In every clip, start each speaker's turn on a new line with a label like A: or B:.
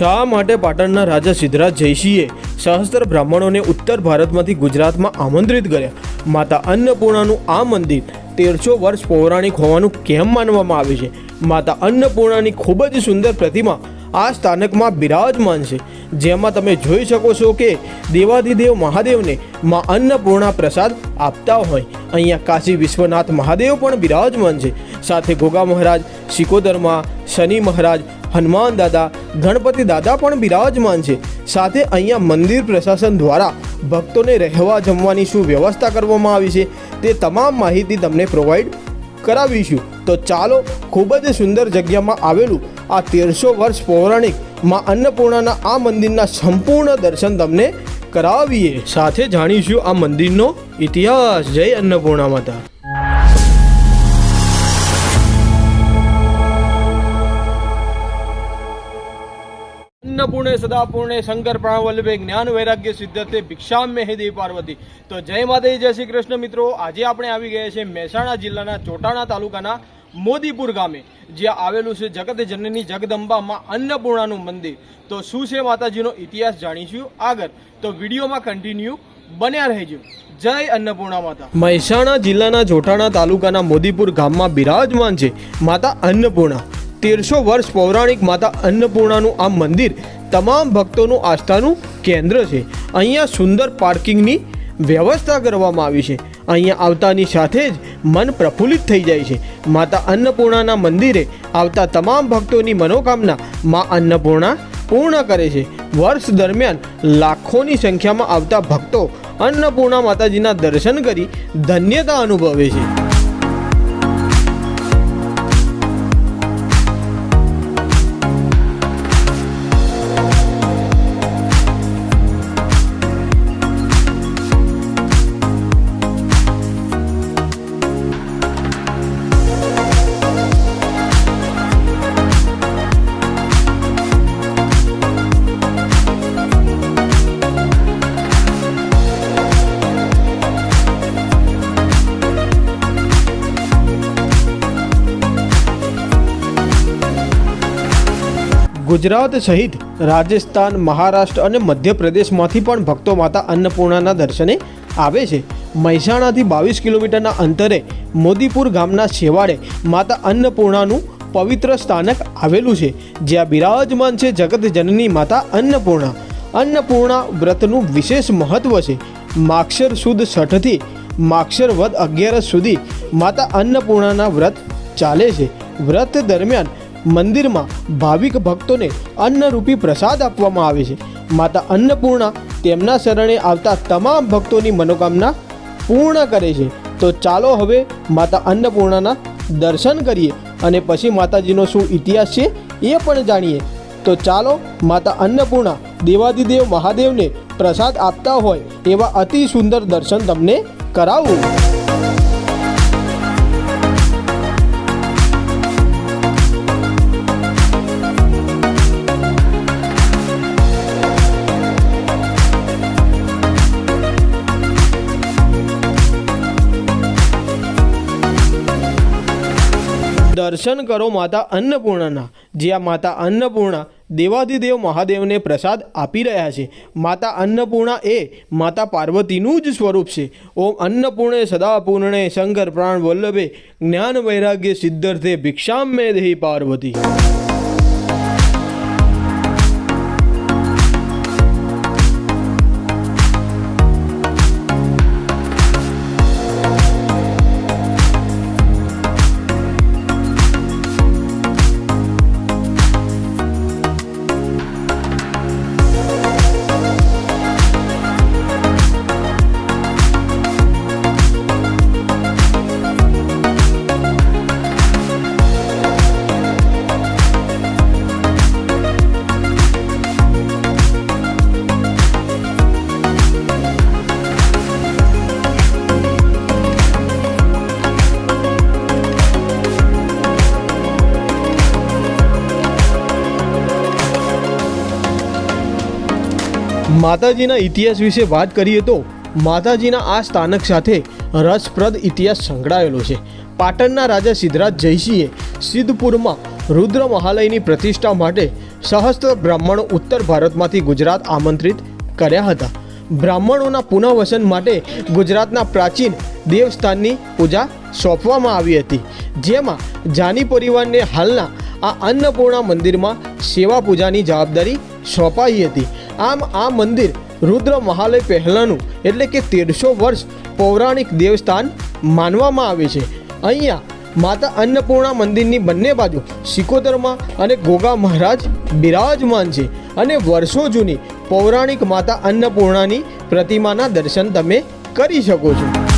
A: શા માટે પાટણના રાજા સિદ્ધરાજ જયસિંહે સહસ્ત્ર બ્રાહ્મણોને ઉત્તર ભારતમાંથી ગુજરાતમાં આમંત્રિત કર્યા? માતા અન્નપૂર્ણાનું આ મંદિર તેરસો વર્ષ પૌરાણિક હોવાનું કેમ માનવામાં આવે છે? માતા અન્નપૂર્ણાની ખૂબ જ સુંદર પ્રતિમા આ સ્થાનકમાં બિરાજમાન છે. જેમાં તમે જોઈ શકો છો કે દેવાધિદેવ મહાદેવને માં અન્નપૂર્ણા પ્રસાદ આપતા હોય. અહીંયા કાશી વિશ્વનાથ મહાદેવ પણ બિરાજમાન છે. સાથે ગોગા મહારાજ સિકોદરમાં શનિ મહારાજ હનુમાન દાદા, ગણપતિ દાદા પણ બિરાજમાન છે. સાથે અહીંયા મંદિર પ્રશાસન દ્વારા ભક્તોને રહેવા જમવાની શું વ્યવસ્થા કરવામાં આવી છે તે તમામ માહિતી તમને પ્રોવાઈડ કરાવીશું. તો ચાલો, ખૂબ જ સુંદર જગ્યામાં આવેલું આ તેરસો વર્ષ પૌરાણિકમાં અન્નપૂર્ણાના આ મંદિરના સંપૂર્ણ દર્શન તમને કરાવીએ. સાથે જાણીશું આ મંદિરનો ઇતિહાસ. જય અન્નપૂર્ણા માતા. અન્નપૂર્ણે સદાપૂર્ણે, શંકર પ્રાણવલ્લભે જ્ઞાન વૈરાગ્ય સિદ્ધતે ભિક્ષામ મેહે પાર્વતી. તો જય માતાજી, જય શ્રી કૃષ્ણ મિત્રો. આજે આપણે આવી ગયા છે મહેસાણા જિલ્લાના ચોટાણા તાલુકાના મોદીપુર ગામે, જ્યાં આવેલું છે જગત જનની જગદંબામાં અન્નપૂર્ણાનું મંદિર. તો શું છે માતાજીનો ઇતિહાસ જાણીશું? આગળ. તો વિડીયોમાં કન્ટિન્યુ બન્યા રહેજો. જય અન્નપૂર્ણા માતા. મહેસાણા જિલ્લાના જોટાણા તાલુકાના મોદીપુર ગામમાં બિરાજમાન છે માતા અન્નપૂર્ણા. તેરસો વર્ષ પૌરાણિક માતા અન્નપૂર્ણાનું આ મંદિર તમામ ભક્તોનું આસ્થાનું કેન્દ્ર છે. અહીંયા સુંદર પાર્કિંગની વ્યવસ્થા કરવામાં આવી છે. અહીંયા આવતાની સાથે જ મન પ્રફુલ્લિત થઈ જાય છે. માતા અન્નપૂર્ણાના મંદિરે આવતા તમામ ભક્તોની મનોકામના મા અન્નપૂર્ણા પૂર્ણ કરે છે. વર્ષ દરમિયાન લાખોની સંખ્યામાં આવતા ભક્તો અન્નપૂર્ણા માતાજીના દર્શન કરી ધન્યતા અનુભવે છે. ગુજરાત સહિત રાજસ્થાન, મહારાષ્ટ્ર અને મધ્યપ્રદેશમાંથી પણ ભક્તો માતા અન્નપૂર્ણાના દર્શને આવે છે. મહેસાણાથી બાવીસ કિલોમીટરના અંતરે મોદીપુર ગામના છેવાડે માતા અન્નપૂર્ણાનું પવિત્ર સ્થાનક આવેલું છે, જ્યાં બિરાજમાન છે જગત જનની માતા અન્નપૂર્ણા. અન્નપૂર્ણા વ્રતનું વિશેષ મહત્વ છે. માક્ષર સુદ છઠથી માક્ષર વદ અગિયારસ સુધી માતા અન્નપૂર્ણાના વ્રત ચાલે છે. વ્રત દરમિયાન મંદિરમાં ભાવિક ભક્તોને અન્નરૂપી પ્રસાદ આપવામાં આવે છે. માતા અન્નપૂર્ણા તેમના શરણે આવતા તમામ ભક્તોની મનોકામના પૂર્ણ કરે છે. તો ચાલો હવે માતા અન્નપૂર્ણાના દર્શન કરીએ અને પછી માતાજીનો શું ઇતિહાસ છે એ પણ જાણીએ. તો ચાલો માતા અન્નપૂર્ણા દેવાદિદેવ મહાદેવને પ્રસાદ આપતા હોય એવા અતિ સુંદર દર્શન તમને કરાવું. દર્શન કરો માતા અન્નપૂર્ણાના. જ્યાં માતા અન્નપૂર્ણા દેવાધિદેવ મહાદેવને પ્રસાદ આપી રહ્યા છે. માતા અન્નપૂર્ણા એ માતા પાર્વતીનું જ સ્વરૂપ છે. ઓમ અન્નપૂર્ણે સદા પૂર્ણે શંકર પ્રાણ વલ્લભે જ્ઞાન વૈરાગ્ય સિદ્ધર્થે ભિક્ષામ મેં દેહી પાર્વતી. માતાજીના ઇતિહાસ વિશે વાત કરીએ તો માતાજીના આ સ્થાનક સાથે રસપ્રદ ઇતિહાસ સંકળાયેલો છે. પાટણના રાજા સિદ્ધરાજ જયસિંહે સિદ્ધપુરમાં રુદ્ર મહાલયની પ્રતિષ્ઠા માટે સહસ્ત્ર બ્રાહ્મણો ઉત્તર ભારતમાંથી ગુજરાત આમંત્રિત કર્યા હતા. બ્રાહ્મણોના પુનઃવસન માટે ગુજરાતના પ્રાચીન દેવસ્થાનની પૂજા સોંપવામાં આવી હતી. જેમાં જાની પરિવારને હાલના આ અન્નપૂર્ણા મંદિરમાં સેવા પૂજાની જવાબદારી સોંપાઈ હતી. આમ આ મંદિર રુદ્ર મહાલય પહેલાંનું એટલે કે તેરસો વર્ષ પૌરાણિક દેવસ્થાન માનવામાં આવે છે. અહીંયા માતા અન્નપૂર્ણા મંદિરની બંને બાજુ સિકોતરમાં અને ગોગા મહારાજ બિરાજમાન છે અને વર્ષો જૂની પૌરાણિક માતા અન્નપૂર્ણાની પ્રતિમાના દર્શન તમે કરી શકો છો.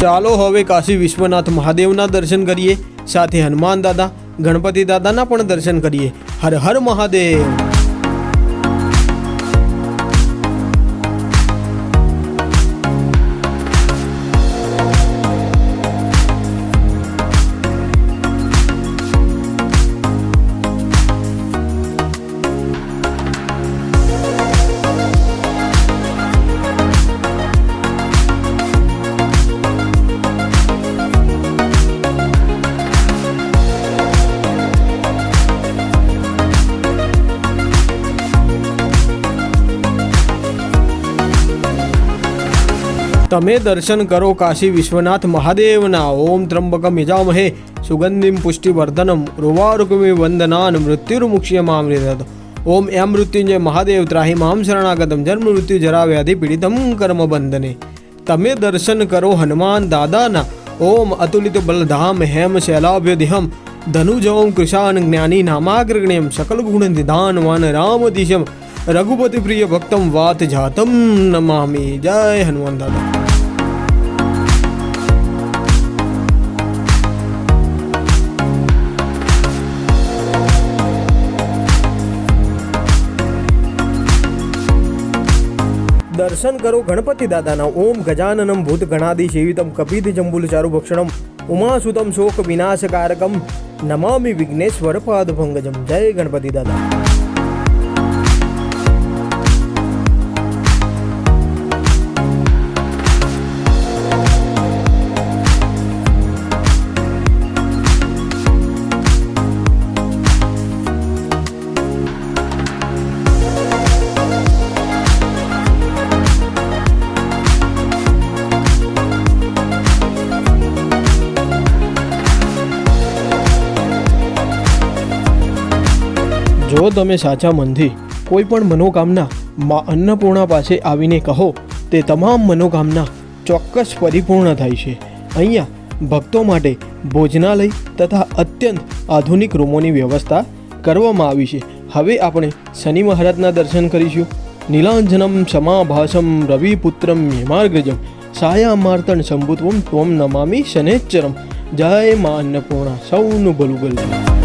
A: ચાલો હવે કાશી વિશ્વનાથ મહાદેવના દર્શન કરીએ. સાથે હનુમાન દાદા, ગણપતિ દાદાના પણ દર્શન કરીએ. હર હર મહાદેવ. તમે દર્શન કરો કાશી વિશ્વનાથ મહાદેવના. ઓમ ત્રંબકમ યજામહે. સુગંધિમ પુષ્ટિવર્ધનમ. રૂવારુકમે વંદનાન. મૃત્યુર્મુક્ષ્યમામૃત ઓમ એમ મૃત્યુંજય મહાદેવ ત્રાહી મામ શરણાગતમ. જન્મ મૃત્યુ જરાવ્યાધિ પીડિતમ કર્મ બંધને તમે દર્શન કરો હનુમાન દાદાના. ઓમ અતુલિત બલધામ હેમ શૈલાભ્યધિહમ. ધનુજવમ કૃષાન જ્ઞાની નામાગ્રગણ્યમ. સકલ ગુણ નિધાનવાન રામદિશમ રઘુપતિ પ્રિય ભક્તમ વાત જાતમ નમામી જય હનુમાન દાદા દર્શન કરો ગણપતિ દાદાના ઓમ ગજાનનમ ભૂત ગણાદિ સેવિતમ કપિત જંબુલ ચારુ ભક્ષણમ ઉમાસુતમ શોક વિનાશકારકમ નમામિ વિઘ્નેશ્વર પાદ ભંગજમ જય ગણપતિ દાદા જો તમે સાચા મનથી કોઈ પણ મનોકામના મા અન્નપૂર્ણા પાસે આવીને કહો, તે તમામ મનોકામના ચોક્કસ પરિપૂર્ણ થાય છે. અહીંયા ભક્તો માટે ભોજનાલય તથા અત્યંત આધુનિક રૂમોની વ્યવસ્થા કરવામાં આવી છે. હવે આપણે શનિ મહારાજના દર્શન કરીશું. નીલાંજનમ સમાભાસમ રવિપુત્રમ હેમાર્ગજમ સાયા માર્તણ સંભુત્વમ ત્વમ નમામી શનેશ્ચરમ જય મા અન્નપૂર્ણા, સૌનું ભલું ગલજે